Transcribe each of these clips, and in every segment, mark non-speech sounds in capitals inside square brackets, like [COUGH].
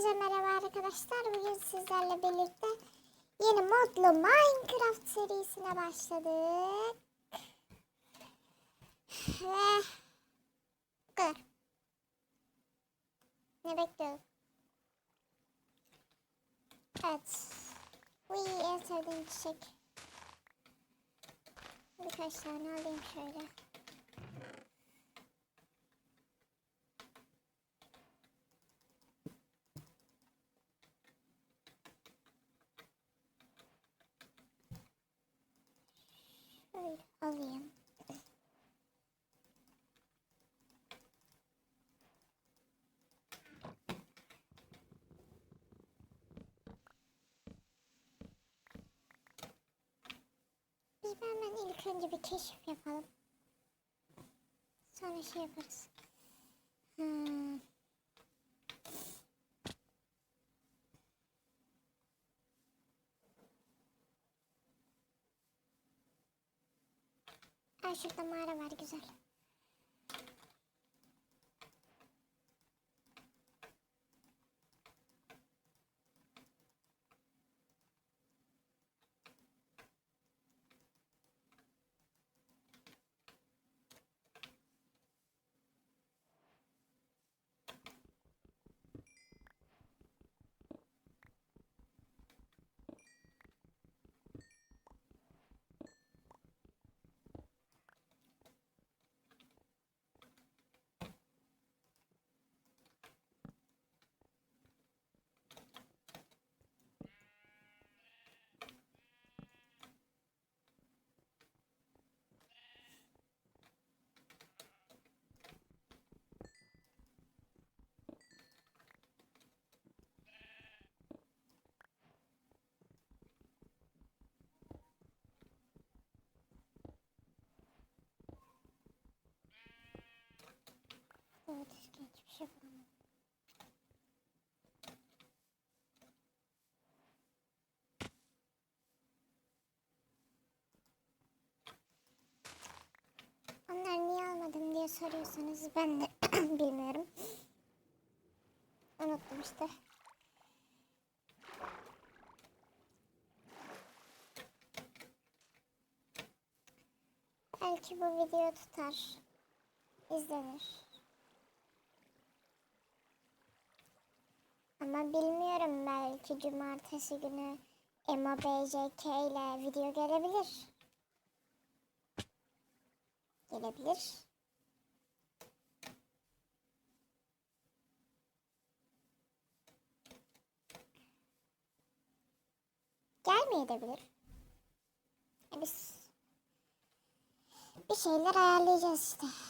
Hepinize merhaba arkadaşlar. Bugün sizlerle birlikte yeni modlu Minecraft serisine başladık. Ve bu. Ne bekliyorum? Evet. Bu en sevdiğim çiçek. Birkaç tane alayım şöyle. Şöyle alayım. Biz hemen ilk önce bir keşif yapalım. Sonra şey yaparız. Hmm. Aa, şurada mağara var güzel. Evet işte hiçbir şey yapamadım. Onlar niye almadım diye soruyorsanız ben de [CLEARS THROAT] bilmiyorum. Unuttum işte. Belki bu video tutar. izlenir. Ama bilmiyorum belki cumartesi günü Emo BJK ile video gelebilir. Gelebilir. Gelmeyebilir. E biz bir şeyler ayarlayacağız işte.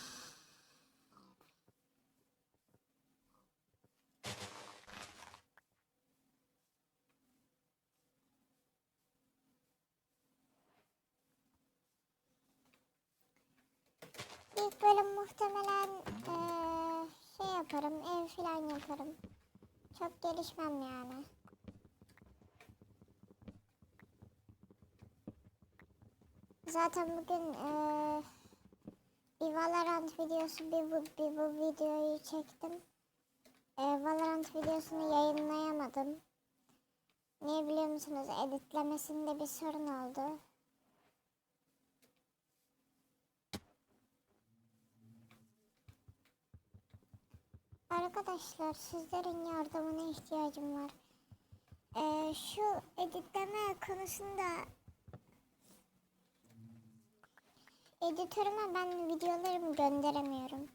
İlk bölüm muhtemelen eee, şey yaparım, ev falan yaparım. Çok gelişmem yani. Zaten bugün eee, bir Valorant videosu, bir bu, bir bu videoyu çektim. Eee, Valorant videosunu yayınlayamadım. Niye biliyor musunuz? Editlemesinde bir sorun oldu. Arkadaşlar sizlerin yardımına ihtiyacım var. Ee, şu editleme konusunda editörüme ben videolarımı gönderemiyorum.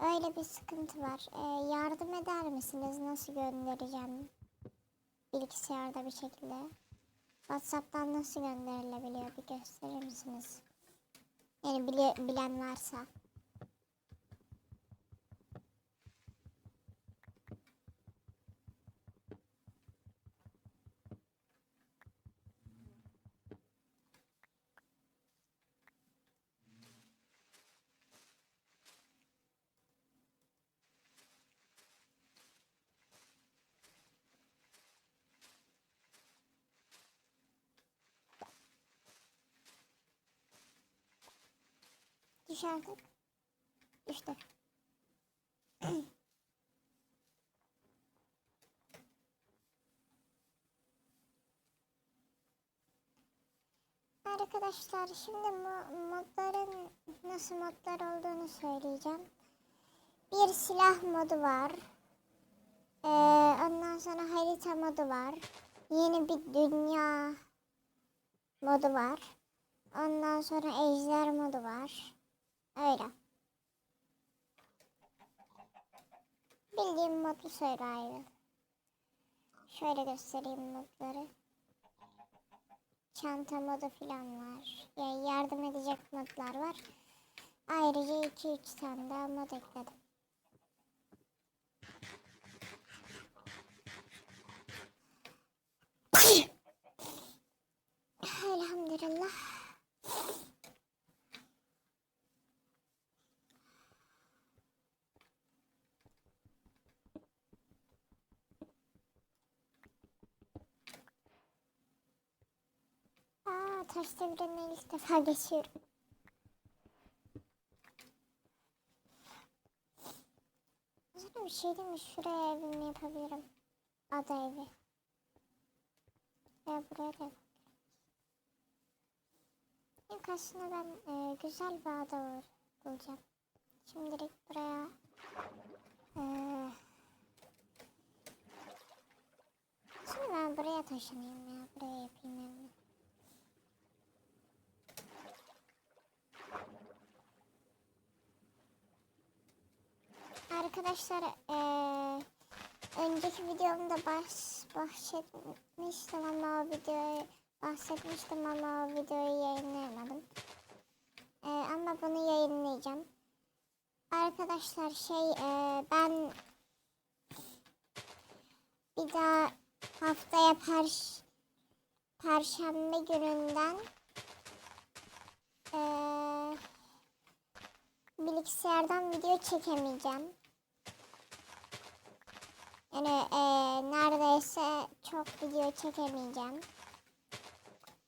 Öyle bir sıkıntı var. Ee, yardım eder misiniz? Nasıl göndereceğim? Bilgisayarda bir şekilde. WhatsApp'tan nasıl gönderilebiliyor? Bir gösterir misiniz? Yani bile, bilen varsa. başardık. İşte. Arkadaşlar şimdi modların nasıl modlar olduğunu söyleyeceğim. Bir silah modu var. Ee, ondan sonra harita modu var. Yeni bir dünya modu var. Ondan sonra ejder modu var. Öyle. Bildiğim modlu Survival. Şöyle göstereyim modları. Çanta modu falan var. Yani yardım edecek modlar var. Ayrıca 2-3 tane daha mod ekledim. Elhamdülillah. Taş devrinden ilk defa geçiyorum. Sana bir şey değil mi? Şuraya evimi yapabilirim. Ada evi. Veya buraya da yapabilirim. İlk aslında ben e, güzel bir ada bul- bulacağım. Şimdilik buraya e, Şimdi ben buraya taşınayım ya. Buraya yapayım evimi. Arkadaşlar eee, önceki videomda baş, bahsetmiştim ama o videoyu bahsetmiştim ama o videoyu yayınlayamadım. Eee, ama bunu yayınlayacağım. Arkadaşlar şey eee, ben bir daha haftaya per perşembe gününden eee bilgisayardan video çekemeyeceğim. Yani eee, neredeyse çok video çekemeyeceğim.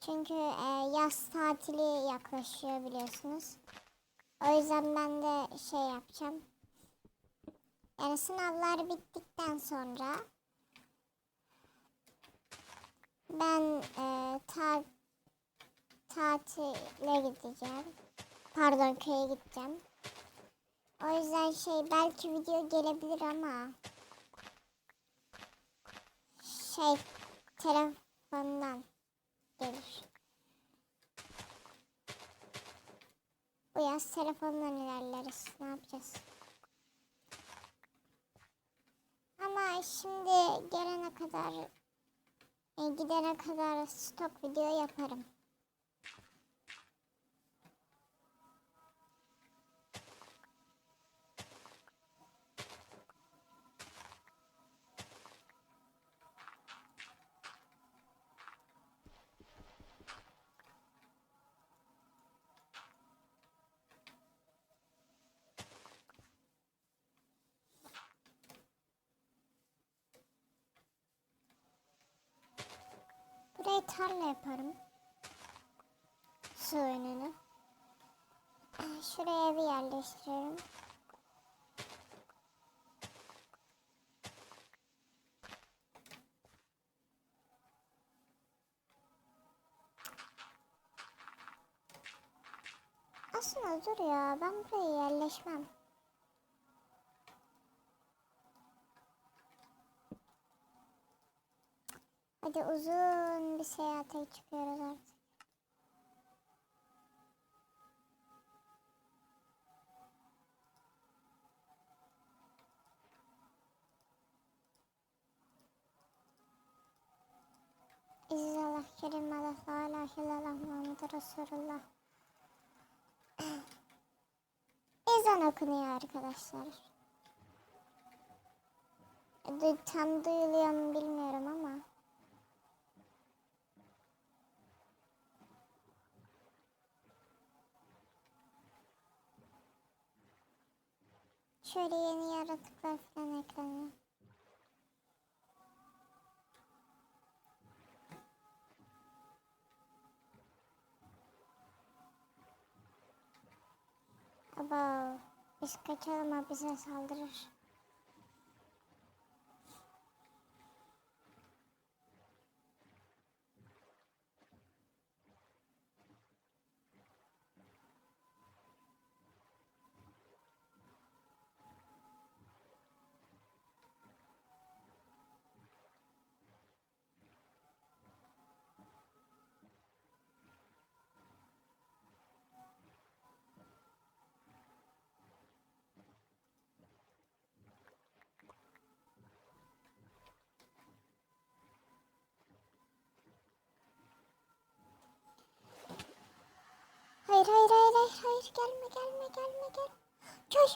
Çünkü eee, yaz tatili yaklaşıyor biliyorsunuz. O yüzden ben de şey yapacağım. Yani sınavlar bittikten sonra ben eee ta tatile gideceğim. Pardon köye gideceğim. O yüzden şey belki video gelebilir ama şey telefondan gelir. Bu yaz telefondan ilerleriz. Ne yapacağız? Ama şimdi gelene kadar e, gidene kadar stok video yaparım. Buraya tarla yaparım. Su önünü. Şuraya evi yerleştiririm. Aslında dur ya ben buraya yerleşmem. Hadi uzun bir seyahate çıkıyoruz artık. İzzet Allah Kerim Allah La ilahe illallah Muhammed Resulullah. [CLEARS THROAT] Ezan okunuyor arkadaşlar. Tam duyuluyor mu bilmiyorum ama. Şöyle yeni yaratıklar falan ekleniyor. Aba biz kaçalım o bize saldırır. Hayır gelme gelme gelme gel. Çöş.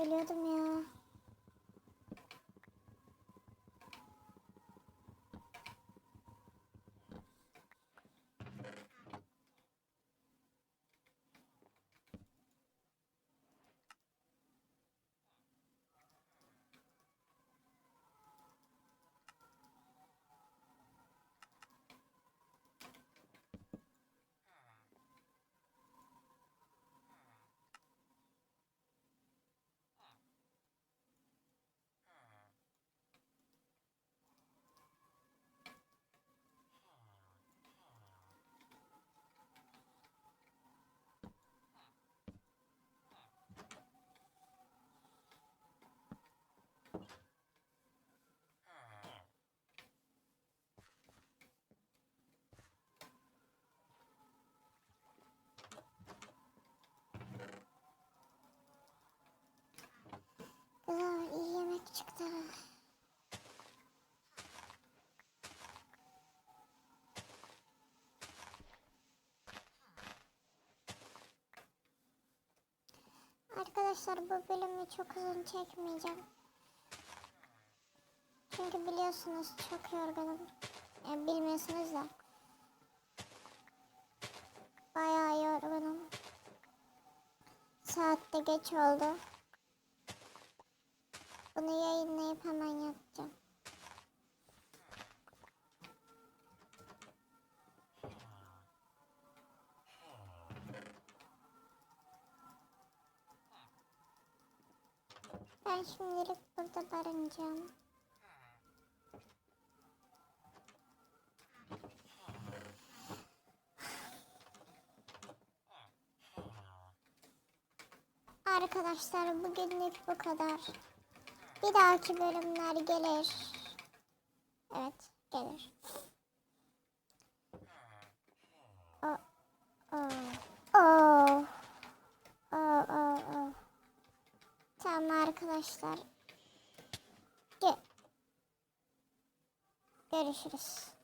Ölüyordum ya. Güzel iyi yemek çıktı. Arkadaşlar bu bölümü çok uzun çekmeyeceğim. Çünkü biliyorsunuz çok yorgunum. Yani bilmiyorsunuz da. Bayağı yorgunum. Saat de geç oldu. Bunu yayınlayıp hemen yatacağım. Ben şimdilik burada barınacağım. Arkadaşlar bugünlük bu kadar. Bir dahaki bölümler gelir. Evet, gelir. O, o, o, o, o, o. Tamam arkadaşlar. Ge- Görüşürüz.